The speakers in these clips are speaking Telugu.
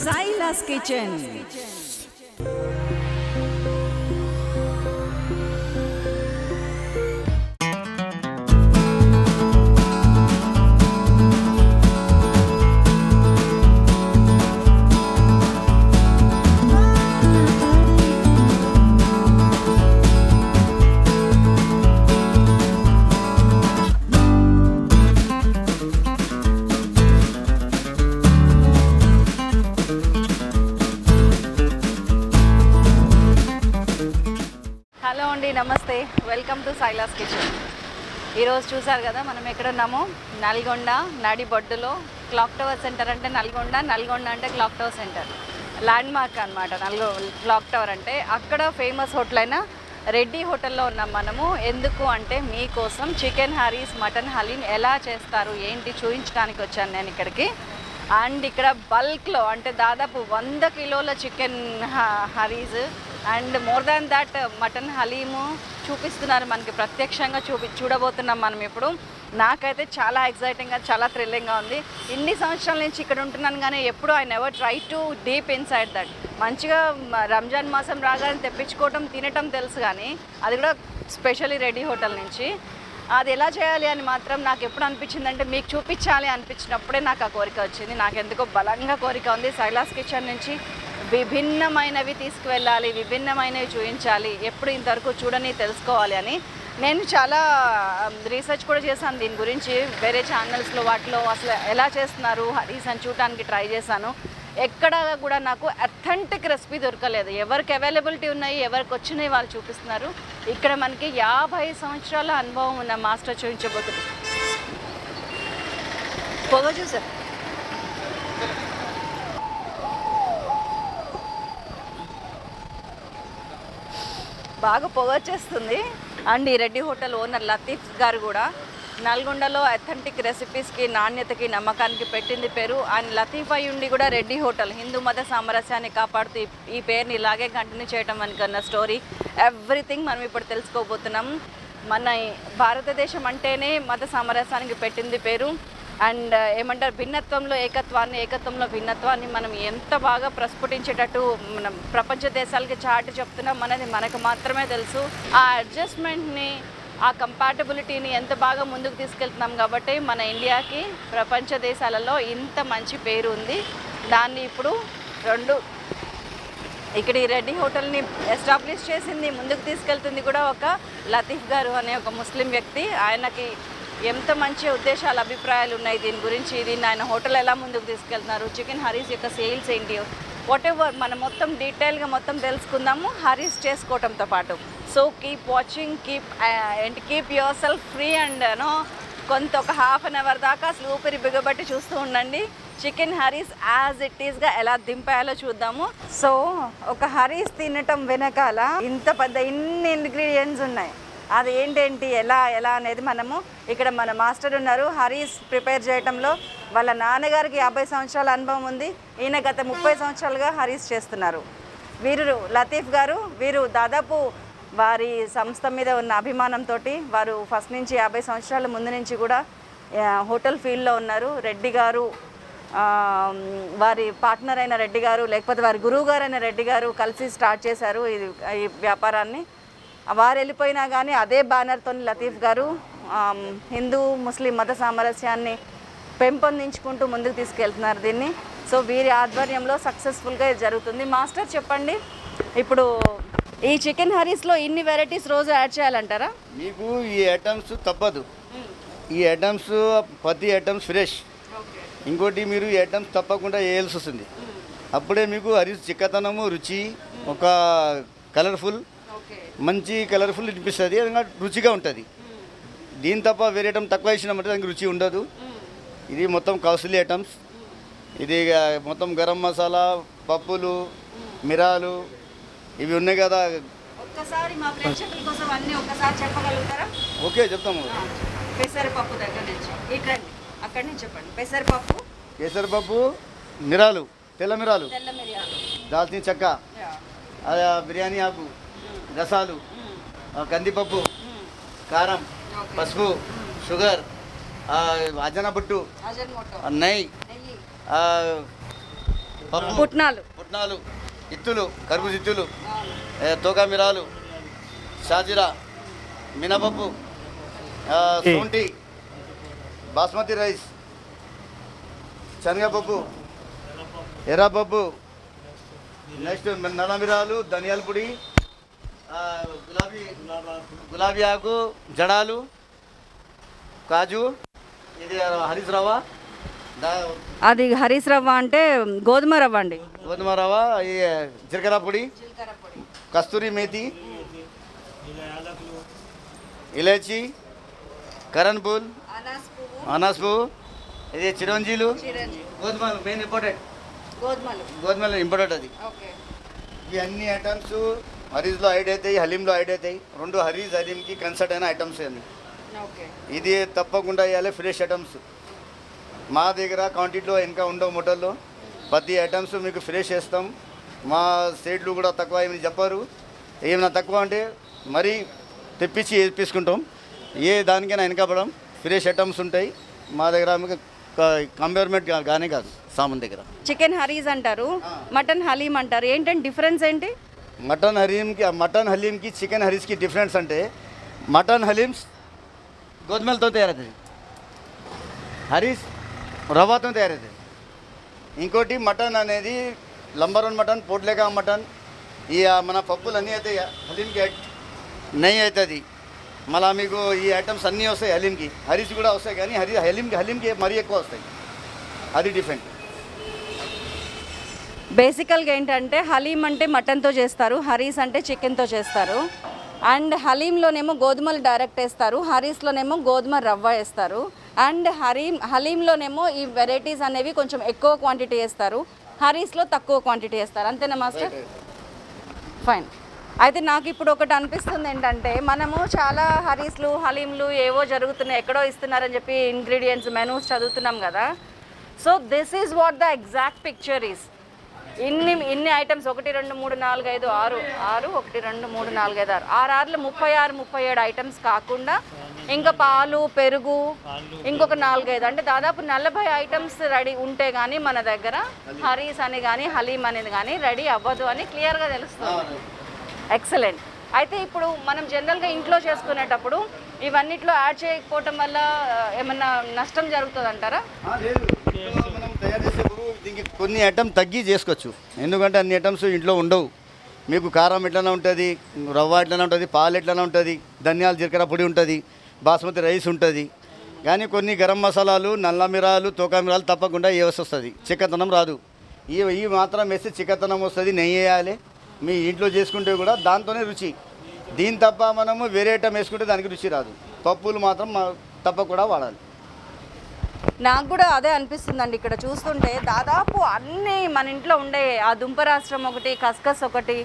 Zailas Kitchen. నమస్తే వెల్కమ్ టు సైలాస్ కిచెన్. ఈరోజు చూసారు కదా మనం ఎక్కడున్నాము నల్గొండ నడిబొడ్డులో. క్లాక్ టవర్ సెంటర్ అంటే నల్గొండ నల్గొండ అంటే clock tower centre. Landmark అనమాట నల్గొ క్లాక్ టవర్ అంటే. అక్కడ ఫేమస్ హోటల్ అయిన రెడ్డి హోటల్లో ఉన్నాం మనము. ఎందుకు అంటే మీకోసం చికెన్ హరీస్ మటన్ హలీం ఎలా చేస్తారు ఏంటి చూపించడానికి వచ్చాను నేను ఇక్కడికి. అండ్ ఇక్కడ బల్క్లో అంటే దాదాపు వంద కిలోల chicken harees and more than that mutton haleem చూపిస్తున్నారు మనకి. ప్రత్యక్షంగా చూపి చూడబోతున్నాం మనం ఇప్పుడు. నాకైతే చాలా ఎక్సైటింగ్గా చాలా థ్రిల్లింగ్గా ఉంది. ఇన్ని సంవత్సరాల నుంచి ఇక్కడ ఉంటున్నాను కానీ ఎప్పుడు I never try to deep inside that. మంచిగా రంజాన్ మాసం రాగానే తెప్పించుకోవటం తినటం తెలుసు కానీ అది కూడా స్పెషల్లీ రెడీ హోటల్ నుంచి. అది ఎలా చేయాలి అని మాత్రం నాకు ఎప్పుడు అనిపించిందంటే మీకు చూపించాలి అనిపించినప్పుడే నాకు ఆ కోరిక వచ్చింది. నాకు ఎందుకో బలంగా కోరిక ఉంది. సైలాస్ కిచెన్ నుంచి విభిన్నమైనవి తీసుకువెళ్ళాలి విభిన్నమైనవి చూపించాలి ఎప్పుడు ఇంతవరకు చూడని తెలుసుకోవాలి అని. నేను చాలా రీసెర్చ్ కూడా చేశాను దీని గురించి. వేరే ఛానల్స్లో వాటిలో అసలు ఎలా చేస్తున్నారు రీసెంట్ చూడటానికి ట్రై చేశాను. ఎక్కడ కూడా నాకు అథెంటిక్ రెసిపీ దొరకలేదు. ఎవరికి అవైలబిలిటీ ఉన్నాయి ఎవరికి వచ్చినాయి వాళ్ళు చూపిస్తున్నారు. ఇక్కడ మనకి యాభై సంవత్సరాల అనుభవం ఉన్న మాస్టర్ చూపించబోతుంది పొగ చూసారు? బాగా పొగ వచ్చేస్తుంది. అండ్ ఈ రెడ్డి హోటల్ ఓనర్ లతీఫ్ గారు కూడా నల్గొండలో అథెంటిక్ రెసిపీస్కి నాణ్యతకి నమ్మకానికి పెట్టింది పేరు. అండ్ లతీఫ్ అయ్యుండి ఉండి కూడా రెడ్డి హోటల్ హిందూ మత సామరస్యాన్ని కాపాడుతూ ఈ- పేరుని ఇలాగే కంటిన్యూ చేయటం అనుకున్న స్టోరీ ఎవ్రీథింగ్ మనం ఇప్పుడు తెలుసుకోబోతున్నాం. మన భారతదేశం అంటేనే మత సామరస్యానికి పెట్టింది పేరు. అండ్ ఏమంటారు భిన్నత్వంలో ఏకత్వాన్ని ఏకత్వంలో భిన్నత్వాన్ని మనం ఎంత బాగా ప్రస్ఫుటించేటట్టు మనం ప్రపంచ దేశాలకి చాటి చెప్తున్నాం అనేది మనకు మాత్రమే తెలుసు. ఆ అడ్జస్ట్మెంట్ని ఆ కంపాటబిలిటీని ఎంత బాగా ముందుకు తీసుకెళ్తున్నాం కాబట్టి మన ఇండియాకి ప్రపంచ దేశాలలో ఇంత మంచి పేరు ఉంది. దాన్ని ఇప్పుడు రెండు ఇక్కడ ఈ రెడ్డి హోటల్ని ఎస్టాబ్లిష్ చేసింది ముందుకు తీసుకెళ్తుంది కూడా ఒక లతీఫ్ గారు అనే ఒక ముస్లిం వ్యక్తి. ఆయనకి ఎంత మంచి ఉద్దేశాలు అభిప్రాయాలు ఉన్నాయి దీని గురించి? దీన్ని ఆయన హోటల్ ఎలా ముందుకు తీసుకెళ్తున్నారు? చికెన్ హరీస్ యొక్క సేల్స్ ఏంటి? వాట్ ఎవర్ మనం మొత్తం డీటెయిల్గా మొత్తం తెలుసుకుందాము. హరీస్ చేసుకోవటంతో పాటు. So keep watching keep and keep yourself free and no కొంత ఒక హాఫ్ అన్ అవర్ దాకా అసలు ఊపిరి బిగబట్టి చూస్తూ ఉండండి. చికెన్ హరీస్ యాజ్ ఇట్ ఈస్గా ఎలా దింపాయాలో చూద్దాము. సో ఒక హరీస్ తినటం వెనకాల ఇంత పెద్ద ఇన్ని ఇంగ్రీడియంట్స్ ఉన్నాయి. అది ఏంటేంటి ఎలా ఎలా అనేది మనము ఇక్కడ మన మాస్టర్ ఉన్నారు. హరీస్ ప్రిపేర్ చేయటంలో వాళ్ళ నాన్నగారికి యాభై సంవత్సరాల అనుభవం ఉంది. ఈయన గత ముప్పై సంవత్సరాలుగా హరీస్ చేస్తున్నారు. వీరు లతీఫ్ గారు వీరు దాదాపు వారి సంస్థ మీద ఉన్న అభిమానంతో వారు ఫస్ట్ నుంచి యాభై సంవత్సరాల ముందు నుంచి కూడా హోటల్ ఫీల్డ్లో ఉన్నారు. రెడ్డి గారు వారి పార్ట్నర్ అయిన రెడ్డి గారు లేకపోతే వారి గురువు గారు అయిన రెడ్డి గారు కలిసి స్టార్ట్ చేశారు. ఇది ఈ వ్యాపారాన్ని. వారు వెళ్ళిపోయినా కానీ అదే బ్యానర్తో లతీఫ్ గారు హిందూ ముస్లిం మత సామరస్యాన్ని పెంపొందించుకుంటూ ముందుకు తీసుకెళ్తున్నారు దీన్ని. సో వీరి ఆధ్వర్యంలో సక్సెస్ఫుల్గా ఇది జరుగుతుంది. మాస్టర్ చెప్పండి ఇప్పుడు ఈ చికెన్ హరీస్లో ఇన్ని వెరైటీస్ రోజు యాడ్ చేయాలంటారా? మీకు ఈ ఐటమ్స్ తప్పదు. ఈ ఐటమ్స్ ప్రతి ఐటమ్స్ ఫ్రెష్ ఇంకోటి మీరు ఈ ఐటమ్స్ తప్పకుండా వేయాల్సి వస్తుంది. అప్పుడే మీకు హరీస్ చిక్కతనము రుచి ఒక కలర్ఫుల్ మంచి కలర్ఫుల్ అనిపిస్తుంది. ఇంకా రుచిగా ఉంటుంది. దీని తప్ప వేరే ఐటమ్ తక్కువ వేసినామంటే దానికి రుచి ఉండదు. ఇది మొత్తం కాస్ట్లీ ఐటమ్స్ ఇది మొత్తం గరం మసాలా పప్పులు మిరాలు ఇవి ఉన్నాయి కదా. ఓకే చెప్తాము పెసరపప్పు దగ్గర నుంచి. అక్కడి నుంచి చెప్పండి. పెసరపప్పు కేసరిపప్పు మిరాలు తెల్ల మిరాలు. దాల్చిన చెక్క. బిర్యానీ ఆకు. రసాలు ఆ, కందిపప్పు కారం. పసుపు షుగర్ ఆ, అజన బుట్టు అజన్మోటో ఆ, నెయ్యి పప్పు పుట్నాలు. పుట్నాలు ఇత్తులు కర్బూజ ఇత్తులు ఏ, తోకా మిరాలు షాజిరా మినపప్పు ఆ, సొంటి బాస్మతి రైస్ శనగపప్పు ఎర్రపప్పు నెక్స్ట్ నల్ల మిరాలు ధనియాల పొడి గులాబీ గులాబీ ఆకు జడాలు కాజు ఇది హరీస్ రవ్వ అది హరీస్ రవ్వ అంటే గోధుమ రవ్వ అండి. గోధుమ రవ్వ జీలకర్ర పొడి కస్తూరి మేతి ఇలాచి కరణ్ పూల్ అనాస్ పువ్వు. ఇది చిరంజీలు గోధుమలు మెయిన్ ఇంపార్టెంట్. గోధుమలు. గోధుమలు ఇంపార్టెంట్ అది. అన్ని ఐటమ్స్ హరీస్లో ఐడ్ అవుతాయి హలీంలో ఐడ్ అవుతాయి రెండు హరీస్ హలీంకి కన్సర్ట్ అయిన ఐటమ్స్ ఓకే. ఇది తప్పకుండా ఇవ్వాలి ఫ్రెష్ ఐటమ్స్ మా దగ్గర క్వాంటిటీలో ఇంకా ఉండవు మూటల్లో ప్రతి ఐటమ్స్ మీకు ఫ్రెష్ చేస్తాం మా సేట్లు కూడా తక్కువ ఏమి చెప్పరు. ఏమైనా తక్కువ అంటే మరీ తెప్పించి వేపించుకుంటాం. ఏ దానికైనా వెనకపడం ఫ్రెష్ ఐటమ్స్ ఉంటాయి. మా దగ్గర మీకు కంపేర్మెంట్ కానీ కాదు సామాన్ దగ్గర. చికెన్ హరీస్ అంటారు మటన్ హలీం అంటారు. ఏంటంటే డిఫరెన్స్ ఏంటి? మటన్ హలీంకి మటన్ హలీంకి చికెన్ హరీస్కి డిఫరెన్స్ అంటే మటన్ హలీమ్స్ గోధుమలతో తయారవుతుంది హరీస్ రవ్వతో తయారవుతుంది ఇంకోటి మటన్ అనేది లంబర్ వన్ మటన్ పొట్లేకా మటన్ ఈ మన పప్పులు అన్నీ అవుతాయి హలీంకి నెయ్యి అవుతుంది. మళ్ళీ మీకు ఈ ఐటమ్స్ అన్నీ వస్తాయి హలీంకి. హరీస్ కూడా వస్తాయి కానీ హరీ హలీంకి హలీంకి మరీ ఎక్కువ వస్తాయి. అది డిఫరెంట్. బేసికల్గా ఏంటంటే హలీం అంటే మటన్తో చేస్తారు హరీస్ అంటే చికెన్తో చేస్తారు. అండ్ హలీంలోనేమో గోధుమలు డైరెక్ట్ వేస్తారు హరీస్లోనేమో గోధుమ రవ్వ వేస్తారు. అండ్ హరీం హలీంలోనేమో ఈ వెరైటీస్ అనేవి కొంచెం ఎక్కువ క్వాంటిటీ వేస్తారు హరీస్లో తక్కువ క్వాంటిటీ వేస్తారు. అంతేనా మాస్టర్? ఫైన్ అయితే నాకు ఇప్పుడు ఒకటి అనిపిస్తుంది ఏంటంటే మనము చాలా హరీస్లు హలీంలు ఏవో జరుగుతున్నాయి ఎక్కడో ఇస్తున్నారని చెప్పి ఇంగ్రీడియంట్స్ మెనూస్ చదువుతున్నాం కదా. So this is what the exact picture is ఇన్ని ఇన్ని ఐటమ్స్ ఒకటి రెండు మూడు నాలుగు ఐదు ఆరు ఆరు ఒకటి రెండు మూడు నాలుగు ఐదు ఆరు. ఆరు ఆరులో ముప్పై ఆరు ముప్పై ఏడు ఐటమ్స్ కాకుండా ఇంకా పాలు పెరుగు ఇంకొక నాలుగైదు అంటే దాదాపు నలభై ఐటమ్స్ రెడీ ఉంటే కానీ మన దగ్గర హరీస్ అని కానీ హలీం అనేది కానీ రెడీ అవ్వదు అని క్లియర్గా తెలుస్తుంది. ఎక్సలెంట్ అయితే ఇప్పుడు మనం జనరల్గా ఇంట్లో చేసుకునేటప్పుడు ఇవన్నిట్లో యాడ్ చేయకపోవటం వల్ల ఏమన్నా నష్టం జరుగుతుంది అంటారా దీనికి కొన్ని ఐటమ్ తగ్గి చేసుకోవచ్చు. ఎందుకంటే అన్ని ఐటమ్స్ ఇంట్లో ఉండవు. మీకు కారం ఎట్లనే ఉంటుంది రవ్వ ఎట్లనే ఉంటుంది పాలు ఎట్లనే ఉంటుంది ధనియాలు జీలకర్ర పొడి ఉంటుంది బాస్మతి రైస్ ఉంటుంది. కానీ కొన్ని గరం మసాలాలు నల్ల మిరాలు తోకామిరాలు తప్పకుండా వేసి వస్తుంది. చిక్కతనం రాదు. ఈ ఈ మాత్రం వేస్తే చిక్కతనం వస్తుంది నెయ్యి వేయాలి. మీ ఇంట్లో చేసుకుంటే కూడా దాంతోనే రుచి. దీని తప్ప మనము వేరే ఐటమ్ వేసుకుంటే దానికి రుచి రాదు. పప్పులు మాత్రం తప్పకుండా వాడాలి. నాకు కూడా అదే అనిపిస్తుందండి. ఇక్కడ చూస్తుంటే దాదాపు అన్నీ మన ఇంట్లో ఉండే ఆ దుంపరాష్ట్రం ఒకటి కస్కస్ ఒకటి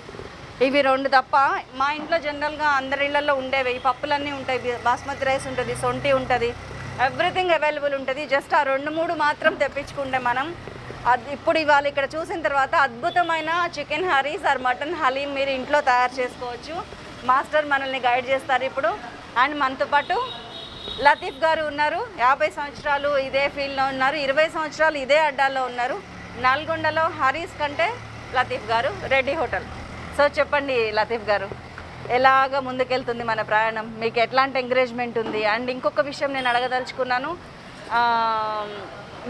ఇవి రెండు తప్ప మా ఇంట్లో జనరల్గా అందరి ఇళ్ళలో ఉండేవి. ఈ పప్పులన్నీ ఉంటాయి బాస్మతి రైస్ ఉంటుంది సొంటి ఉంటుంది ఎవ్రీథింగ్ అవైలబుల్ ఉంటుంది. జస్ట్ ఆ రెండు మూడు మాత్రం తెప్పించుకుంటే మనం అది ఇప్పుడు ఇవాళ ఇక్కడ చూసిన తర్వాత అద్భుతమైన chicken harees or mutton haleem మీరు ఇంట్లో తయారు చేసుకోవచ్చు. మాస్టర్ మనల్ని గైడ్ చేస్తారు ఇప్పుడు. అండ్ మనతో పాటు లతీఫ్ గారు ఉన్నారు. యాభై సంవత్సరాలు ఇదే ఫీల్డ్లో ఉన్నారు. ఇరవై సంవత్సరాలు ఇదే అడ్డాలో ఉన్నారు. నల్గొండలో హరీస్ కంటే లతీఫ్ గారు రెడ్డి హోటల్. సో చెప్పండి లతీఫ్ గారు ఎలాగ ముందుకెళ్తుంది మన ప్రయాణం? మీకు ఎట్లాంటి ఎంకరేజ్మెంట్ ఉంది? అండ్ ఇంకొక విషయం నేను అడగదలుచుకున్నాను.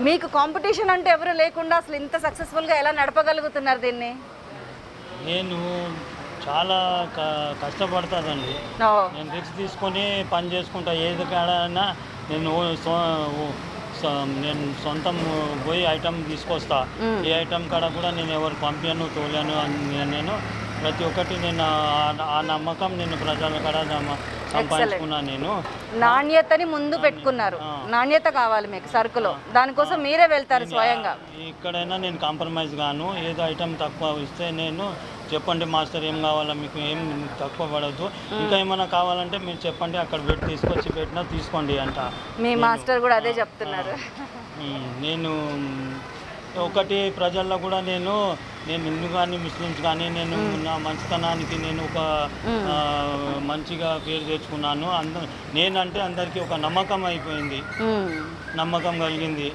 మీకు కాంపిటీషన్ అంటే ఎవరు లేకుండా అసలు ఇంత సక్సెస్ఫుల్గా ఎలా నడపగలుగుతున్నారు దీన్ని? నేను చాలా క కష్టపడుతుందండి నేను రిస్క్ తీసుకొని పని చేసుకుంటా ఏది కాడైనా నేను నేను సొంతం పోయి ఐటమ్ తీసుకొస్తా. ఏ ఐటమ్ కాడ కూడా నేను ఎవరు పంపాను తోలాను అని నేను ప్రతి ఒక్కటి నేను ఆ- నమ్మకం నేను ప్రజల కాడ సంపాదించుకున్నాను నేను. నాణ్యతని ముందు పెట్టుకున్నారు. నాణ్యత కావాలి మీకు సరుకులో. దానికోసం మీరే వెళ్తారు స్వయంగా. ఇక్కడైనా నేను కాంప్రమైజ్ గాను ఏదో ఐటమ్ తక్కువ ఇస్తే నేను చెప్పండి మాస్టర్ ఏం కావాలా మీకు ఏం తక్కువ పడద్దు. ఇంకా ఏమైనా కావాలంటే మీరు చెప్పండి అక్కడ పెట్టి తీసుకొచ్చి పెట్టినా తీసుకోండి అంట. మీ మాస్టర్ కూడా అదే చెప్తున్నారు. నేను ఒకటి ప్రజల్లో కూడా నేను నేను హిందూ కానీ ముస్లిమ్స్ కానీ నేను నా మంచితనానికి నేను ఒక మంచిగా పేరు తెచ్చుకున్నాను. అంద నేనంటే అందరికీ ఒక నమ్మకం అయిపోయింది. మ్మ్. నమ్మకం కలిగింది.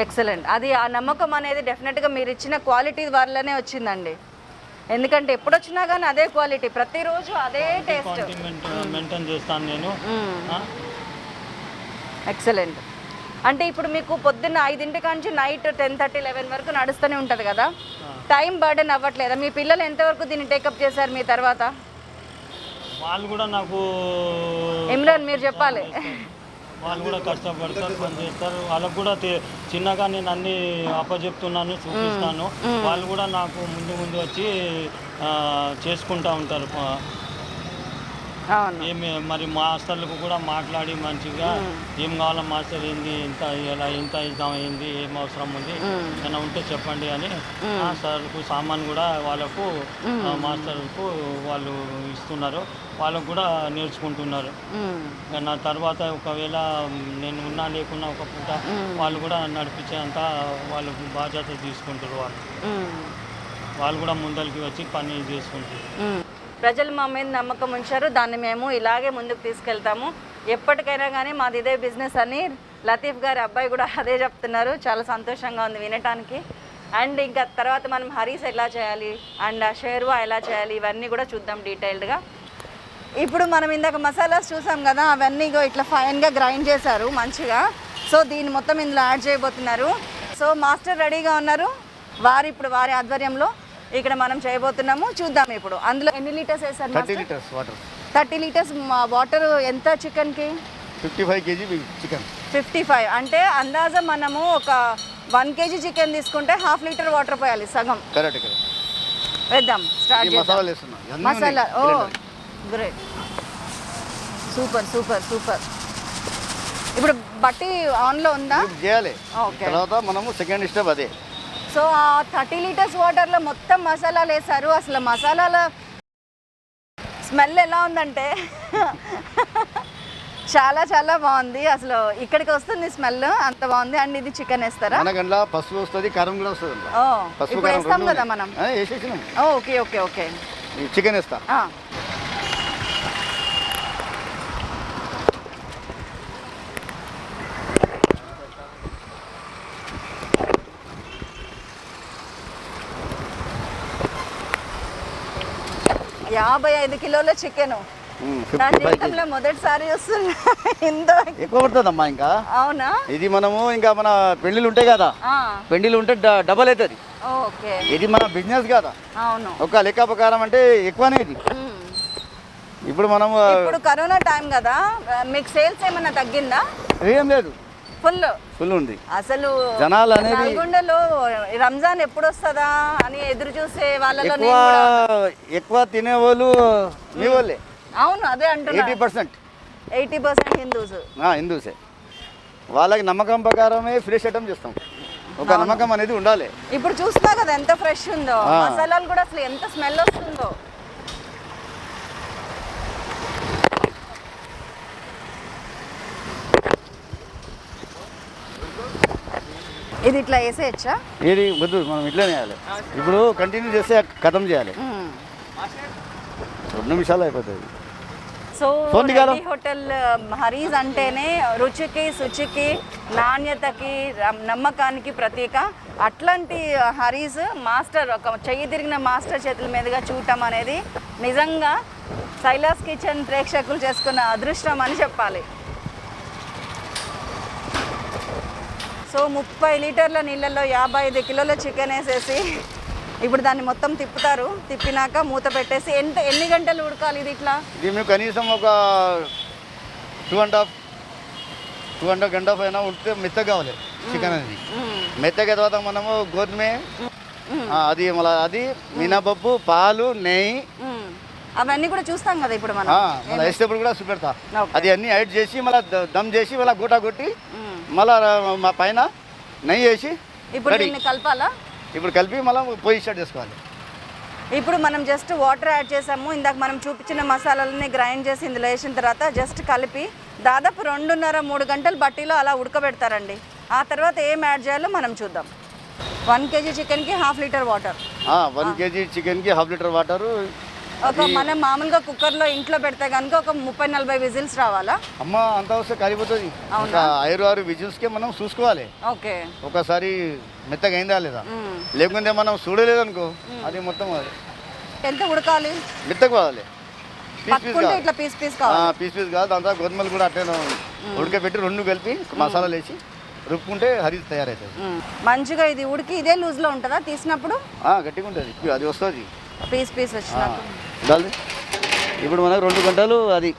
ఎక్సలెంట్. అది ఆ నమ్మకం అనేది డెఫినెట్గా మీరు ఇచ్చిన క్వాలిటీ వల్లనే వచ్చిందండి. ఎందుకంటే ఎప్పుడు వచ్చినా కానీ అదే క్వాలిటీ. ప్రతిరోజు అదే టేస్ట్. మెయింటైన్ చేస్తాను నేను. ఎక్సలెంట్. అంటే ఇప్పుడు మీకు పొద్దున్న ఐదింటి కాంచి నైట్ టెన్ థర్టీ లెవెన్ వరకు నడుస్తూనే ఉంటుంది కదా? Time burden అవ్వట్లేదా? మీ పిల్లలు ఎంతవరకు దీన్ని టేకప్ చేశారు మీ తర్వాత? వాళ్ళు కూడా నాకు ఇమ్రాన్ మీరు చెప్పాలి. వాళ్ళు కూడా కష్టపడతారు పని చేస్తారు. వాళ్ళకు కూడా చిన్నగా నేను అన్ని అప్పచెప్తున్నాను చూపిస్తాను. వాళ్ళు కూడా నాకు ముందు ముందు వచ్చి చేసుకుంటా ఉంటారు ఏమి మరి మాస్టర్లకు కూడా మాట్లాడి మంచిగా ఏం కావాలో మాస్టర్ ఏంది ఇంత ఎలా ఇంత ఇద్దాం ఏంది ఏం అవసరం ఉంది ఏమైనా ఉంటే చెప్పండి అని సార్కు సామాన్ కూడా వాళ్ళకు ఆ, మాస్టర్లకు వాళ్ళు ఇస్తున్నారు. వాళ్ళకు కూడా నేర్చుకుంటున్నారు. నా తర్వాత ఒకవేళ నేను ఉన్నా లేకున్నా ఒక పూట వాళ్ళు కూడా నడిపించేంత వాళ్ళు బాధ్యత తీసుకుంటారు వాళ్ళు. వాళ్ళు కూడా ముందరికి వచ్చి పని చేసుకుంటారు. ప్రజలు మా మీద నమ్మకం ఉంచారు. దాన్ని మేము ఇలాగే ముందుకు తీసుకెళ్తాము. ఎప్పటికైనా కానీ మాది ఇదే బిజినెస్ అని లతీఫ్ గారి అబ్బాయి కూడా అదే చెప్తున్నారు. చాలా సంతోషంగా ఉంది వినటానికి. అండ్ ఇంకా తర్వాత మనం హరీస్ ఎలా చేయాలి? అండ్ ఆ షేర్వా ఎలా చేయాలి? ఇవన్నీ కూడా చూద్దాం డీటెయిల్డ్గా ఇప్పుడు మనం ఇందాక మసాలాస్ చూసాం కదా అవన్నీ ఇట్లా ఫైన్గా గ్రైండ్ చేశారు మంచిగా. సో దీన్ని మొత్తం ఇందులో యాడ్ చేయబోతున్నారు. సో మాస్టర్ రెడీగా ఉన్నారు. వారు ఇప్పుడు వారి ఆధ్వర్యంలో. ఇక్కడ మనం చేయబోతున్నాము. చూద్దాం ఇప్పుడు. అందులో ఎన్ని లీటర్స్ వేసారు thirty litres water. Thirty litres water ఎంత చికెన్కి? Fifty five KG chicken. Fifty five. అంటే అందాజ మనము ఒక వన్ కేజీ చికెన్ తీసుకుంటే హాఫ్ లీటర్ వాటర్ పోయాలి సగం. Correct correct. వేద్దాం. స్టార్ట్ చేద్దాం. Masala. Oh. Great. Super super super. ఇప్పుడు బట్టి ఆన్లో ఉందా? చేయాలి. ఓకే. తర్వాత మనము సెకండ్ స్టెప్ అదే. సో ఆ థర్టీ లీటర్స్ వాటర్లో మొత్తం మసాలాలు వేసారు అసలు మసాలాల స్మెల్ ఎలా ఉందంటే చాలా చాలా బాగుంది. అసలు ఇక్కడికి వస్తుంది స్మెల్ అంత బాగుంది. అండ్ ఇది చికెన్ వేస్తారా? మనకు అందులో పసుపు వస్తుంది కారం కూడా వస్తుంది. ఓ పసుపు ఇప్పుడు వేస్తాం కదా. మనం? Okay okay okay. చికెన్ వేస్తా ఆ. యాభై ఐదు కిలోల చికెన్ నా 55 కేజీ. జీవితంలో మొదటిసారి వస్తున్నా. ఎక్కువ పడుతుందమ్మా ఇంకా? అవునా? ఇది మనము ఇంకా మన పెళ్ళిళ్ళు ఉంటాయి కదా పెళ్ళిళ్ళు ఉంటే డబల్ అవుతుంది ఓకే. ఇది మన బిజినెస్ కదా? అవును. ఒక లెక్క ప్రకారం అంటే ఎక్కువనే ఇది. ఇప్పుడు మనము ఇప్పుడు కరోనా టైం కదా. మీకు సేల్స్ ఏమన్నా తగ్గిందా? ఏం లేదు. ఫుల్. ఫుల్ ఉంది. అసలు జనాలు అనేది నల్గొండలో రంజాన్ ఎప్పుడు వస్తుందా అని ఎదురు చూసే వాళ్ళలో ఎక్కువ తినేవాళ్ళు మీ వాళ్ళే? అవును అదే అంటున్నా. Eighty percent. Eighty percent Hindus. హిందూసే. వాళ్ళకి నమ్మకం ప్రకారమే ఫ్రెష్ ఐటమ్ చేస్తాం. ఒక నమ్మకం అనేది ఉండాలి. ఇప్పుడు చూస్తున్నా కదా ఎంత ఫ్రెష్ ఉందో. మసాలాలు కూడా అసలు ఎంత స్మెల్ వస్తుందో. ఇది ఇట్లా వేసేయచ్చా? ఏది వద్దు మనం ఇట్లనే చేయాలి. ఇప్పుడు కంటిన్యూ చేస్తే కథం చేయాలి. రెండు నిమిషాలు అయిపోతుంది సో? రెడ్డి హోటల్ హరీస్ అంటేనే రుచికి శుచికి నాణ్యతకి నమ్మకానికి ప్రతీక. అట్లాంటి హరీస్ మాస్టర్ ఒక చెయ్యి తిరిగిన మాస్టర్ చేతుల మీదుగా చూడటం అనేది నిజంగా సైలాస్ కిచెన్ ప్రేక్షకులు చేసుకున్న అదృష్టం అని చెప్పాలి. సో ముప్పై లీటర్ల నీళ్ళల్లో యాభై ఐదు కిలోల చికెన్ వేసేసి ఇప్పుడు దాన్ని మొత్తం తిప్పుతారు తిప్పినాక మూత పెట్టేసి ఎంత ఎన్ని గంటలు ఉడకాలి ఇది ఇట్లా ఇది మేము కనీసం ఒక two and half two and half గంట పైన ఉంటే మెత్తగా కావాలి చికెన్ అనేది. మెత్తగా తర్వాత మనము గోధుమ అది మళ్ళీ అది మినపప్పు పాలు నెయ్యి. అవన్నీ కూడా చూస్తాం కదా ఇప్పుడు మనం వేసేటప్పుడు కూడా చూపెడతా. అది అన్ని యాడ్ చేసి మళ్ళీ దమ్ చేసి మళ్ళీ గూట కొట్టి. మళ్ళీ మా పైన నెయ్యి వేసి ఇప్పుడు దీన్ని కలపాలా? ఇప్పుడు కలిపి మళ్ళీ పొయ్యి స్టార్ట్ చేసుకోవాలి. ఇప్పుడు మనం జస్ట్ వాటర్ యాడ్ చేసాము. ఇందాక మనం చూపించిన మసాలాలని గ్రైండ్ చేసి ఇందులో వేసిన తర్వాత జస్ట్ కలిపి దాదాపు రెండున్నర మూడు గంటలు బట్టీలో అలా ఉడకబెడతారండి. ఆ తర్వాత ఏం యాడ్ చేయాలో మనం చూద్దాం. వన్ కేజీ చికెన్కి half litre water one KG చికెన్కి హాఫ్ లీటర్ వాటరు ఒక మనం మామూలుగా కుక్కర్లో ఇంట్లో పెడితే కనుక ఒక ముప్పై నలభై విజిల్స్ రావాలా? అమ్మ అంత వస్తే కరిగిపోతుంది ఒక ఐదు ఆరు విజిల్స్కే మనం చూసుకోవాలి. ఓకే. ఒకసారి మెత్తగా అయిందా లేదా. లేకుంటే మనం చూడలేదు అనుకో అది మొత్తం అది. ఎంత ఉడకాలి? మెత్తగా కావాలి కావాలి. ఇట్లా పీస్ పీస్ కావాలి. పీస్ పీస్ కాదు దాంతో గోధుమలు కూడా అట్లనే ఉడకబెట్టి రెండు కలిపి మసాలాలు వేసి రుబ్బుకుంటే హరి తయారవుతుంది. మ్మ్. మంచిగా ఇది ఉడికి ఇదే లూజ్లో ఉంటుందా? తీసినప్పుడు? గట్టిగా ఉంటుంది. అది వస్తుంది. పీస్ పీస్ చాలు ఇప్పుడు మనకు రెండు గంటలు అది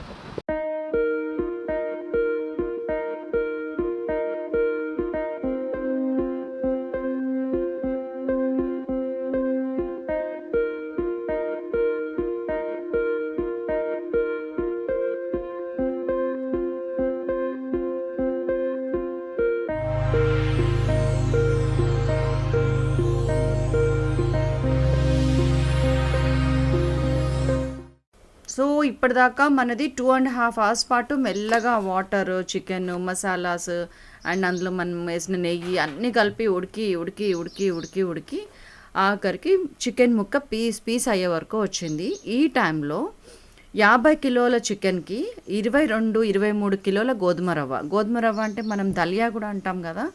సో ఇప్పటిదాకా మనది టూ అండ్ హాఫ్ అవర్స్ పాటు మెల్లగా వాటర్ చికెన్ మసాలాస్ అండ్ అందులో మనం వేసిన నెయ్యి అన్నీ కలిపి ఉడికి ఉడికి ఉడికి ఉడికి ఉడికి ఆఖరికి చికెన్ ముక్క పీస్ పీస్ అయ్యే వరకు వచ్చింది. ఈ టైంలో యాభై కిలోల చికెన్కి ఇరవై రెండు ఇరవై మూడు కిలోల గోధుమ రవ్వ. గోధుమ రవ్వ అంటే మనం దలియా కూడా అంటాం కదా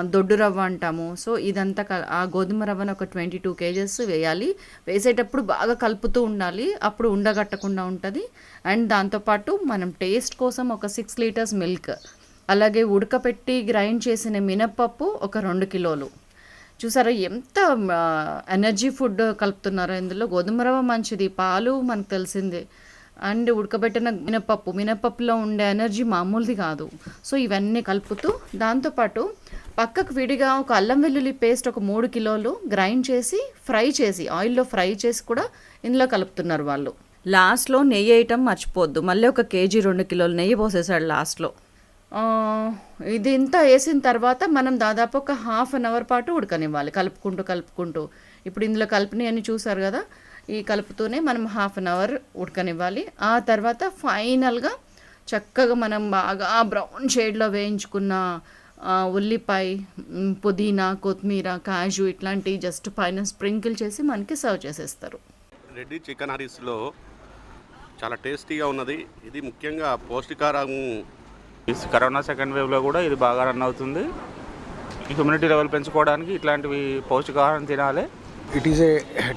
దొడ్డు రవ్వ అంటాము. సో ఇదంతా క- ఆ గోధుమ రవ్వను ఒక ట్వంటీ టూ కేజెస్ వేయాలి. వేసేటప్పుడు బాగా కలుపుతూ ఉండాలి. అప్పుడు ఉండగట్టకుండా ఉంటుంది. అండ్ దాంతోపాటు మనం టేస్ట్ కోసం ఒక సిక్స్ లీటర్స్ మిల్క్ అలాగే ఉడకపెట్టి గ్రైండ్ చేసిన మినప్పప్పు ఒక రెండు కిలోలు. చూసారా ఎంత ఎనర్జీ ఫుడ్ కలుపుతున్నారో ఇందులో. గోధుమ రవ్వ మంచిది. పాలు మనకు తెలిసిందే. అండ్ ఉడకబెట్టిన మినపప్పు. మినపప్పులో ఉండే ఎనర్జీ మామూలుది కాదు. సో ఇవన్నీ కలుపుతూ దాంతోపాటు పక్కకు విడిగా ఒక అల్లం వెల్లుల్లి పేస్ట్ ఒక మూడు కిలోలు గ్రైండ్ చేసి ఫ్రై చేసి ఆయిల్లో ఫ్రై చేసి కూడా ఇందులో కలుపుతున్నారు వాళ్ళు. లాస్ట్లో నెయ్యి వేయటం మర్చిపోద్దు. మళ్ళీ ఒక కేజీ రెండు కిలోలు నెయ్యి పోసేసాడు లాస్ట్లో ఇది ఇంత వేసిన తర్వాత మనం దాదాపు ఒక హాఫ్ అన్ అవర్ పాటు ఉడకనివ్వాలి. కలుపుకుంటూ కలుపుకుంటూ. ఇప్పుడు ఇందులో కలిపినవి అన్ని చూసారు కదా? ఈ కలుపుతూనే మనం హాఫ్ అన్ అవర్ ఉడకనివ్వాలి. ఆ తర్వాత ఫైనల్గా చక్కగా మనం బాగా బ్రౌన్ షేడ్లో వేయించుకున్న ఆ, ఉల్లిపాయ పుదీనా కొత్తిమీర కాజు ఇట్లాంటివి జస్ట్ పైన స్ప్రింకిల్ చేసి మనకి సర్వ్ చేసేస్తారు. రెడ్డి చికెన్ హరీస్లో చాలా టేస్టీగా ఉన్నది. ఇది ముఖ్యంగా పౌష్టికారం ఈ కరోనా సెకండ్ వేవ్లో కూడా ఇది బాగా రన్ అవుతుంది. హ్యూమినిటీ లెవెల్ పెంచుకోవడానికి ఇట్లాంటివి పౌష్టికాహారం తినాలి. It is a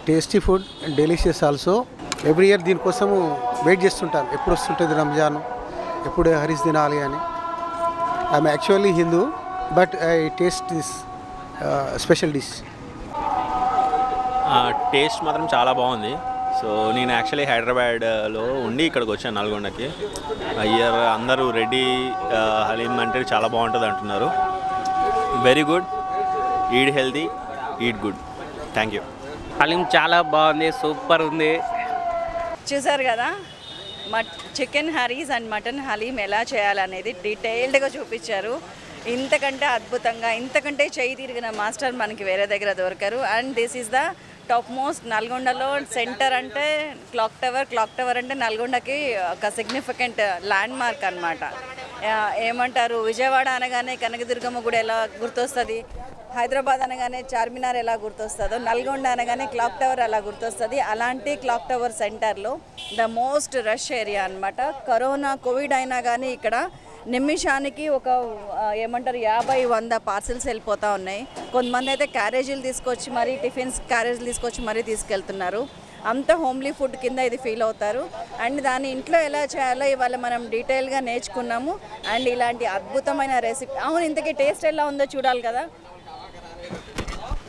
tasty food and delicious also every year దీనికోసము wait చేస్తుంటాను. ఎప్పుడు వస్తుంటుంది రంజాన్? ఎప్పుడు హరీస్ తినాలి అని. I'm actually Hindu but I taste this special dish taste మాత్రం చాలా బాగుంది. సో నేను యాక్చువల్లీ హైదరాబాద్లో ఉండి ఇక్కడికి వచ్చాను నల్గొండకి. ఇయర్ అందరూ రెడీ హలీం అంటే చాలా బాగుంటుంది అంటున్నారు. Very good Eid healthy Eid good thank you haleem చాలా బాగుంది సూపర్ ఉంది. చూసారు కదా మట్ chicken harees and mutton haleem ఎలా చేయాలనేది డీటెయిల్డ్గా చూపించారు. ఇంతకంటే అద్భుతంగా ఇంతకంటే చేయి తిరిగిన మాస్టర్ మనకి వేరే దగ్గర దొరకరు. And this is the top most నల్గొండలో సెంటర్ అంటే క్లాక్ టవర్ క్లాక్ టవర్ అంటే నల్గొండకి ఒక సిగ్నిఫికెంట్ ల్యాండ్ మార్క్ అనమాట ఏమంటారు విజయవాడ అనగానే కనకదుర్గమ్మ గుడి ఎలా గుర్తొస్తుంది? హైదరాబాద్ అనగానే చార్మినార్ ఎలా గుర్తొస్తుందో నల్గొండ అనగానే క్లాక్ టవర్ ఎలా గుర్తొస్తుంది. అలాంటి క్లాక్ టవర్ సెంటర్లో ద మోస్ట్ రష్ ఏరియా అనమాట కరోనా కోవిడ్ అయినా కానీ ఇక్కడ నిమిషానికి ఒక ఏమంటారు యాభై వంద పార్సిల్స్ వెళ్ళిపోతూ ఉన్నాయి. కొంతమంది అయితే క్యారేజీలు తీసుకొచ్చి మరీ టిఫిన్స్ క్యారేజీలు తీసుకొచ్చి మరీ తీసుకెళ్తున్నారు. అంత హోమ్లీ ఫుడ్ కింద ఇది ఫీల్ అవుతారు. అండ్ దాన్ని ఇంట్లో ఎలా చేయాలో ఇవాళ మనం డీటెయిల్గా నేర్చుకున్నాము. అండ్ ఇలాంటి అద్భుతమైన రెసిపీ అవును ఇంతకీ టేస్ట్ ఎలా ఉందో చూడాలి కదా.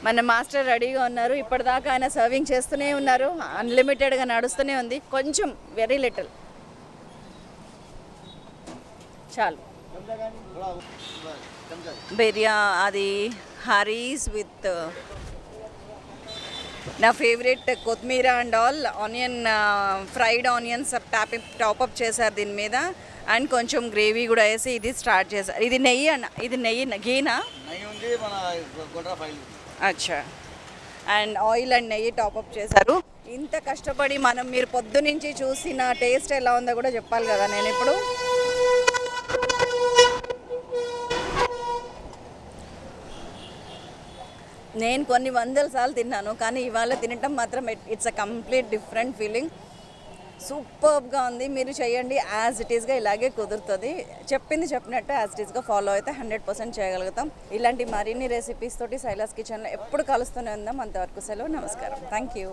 మన మాస్టర్ రెడీగా ఉన్నారు. ఇప్పటిదాకా ఆయన సర్వింగ్ చేస్తూనే ఉన్నారు. అన్లిమిటెడ్గా నడుస్తూనే ఉంది. కొంచెం వెరీ లిటిల్. చాలు. బిర్యా అది హరీస్ విత్ నా ఫేవరెట్ కొత్తిమీర and all. Onion fried onions top top up చేశారు దీని మీద. అండ్ కొంచెం గ్రేవీ కూడా వేసి ఇది స్టార్ట్ చేశారు. ఇది నెయ్యి అన్న ఇది నెయ్యి గీనా అచ్చా. అండ్ ఆయిల్ అండ్ నెయ్యి టాపప్ చేశారు. ఇంత కష్టపడి మనం మీరు పొద్దు నుంచి చూసిన టేస్ట్ ఎలా ఉందో కూడా చెప్పాలి కదా నేను ఇప్పుడు. నేను కొన్ని వందల సార్లు తిన్నాను కానీ ఇవాళ తినటం మాత్రం it's a complete different feeling సూపర్గా ఉంది. మీరు చేయండి యాజ్ ఇట్ ఈస్గా ఇలాగే కుదురుతుంది. చెప్పింది చెప్పినట్టు యాజ్ ఇట్ ఈస్గా ఫాలో అయితే హండ్రెడ్ పర్సెంట్ చేయగలుగుతాం. ఇలాంటి మరిన్ని రెసిపీస్ తోటి సైలాస్ కిచెన్లో ఎప్పుడు కలుస్తూనే ఉందాం. అంతవరకు సెలవు నమస్కారం. Thank you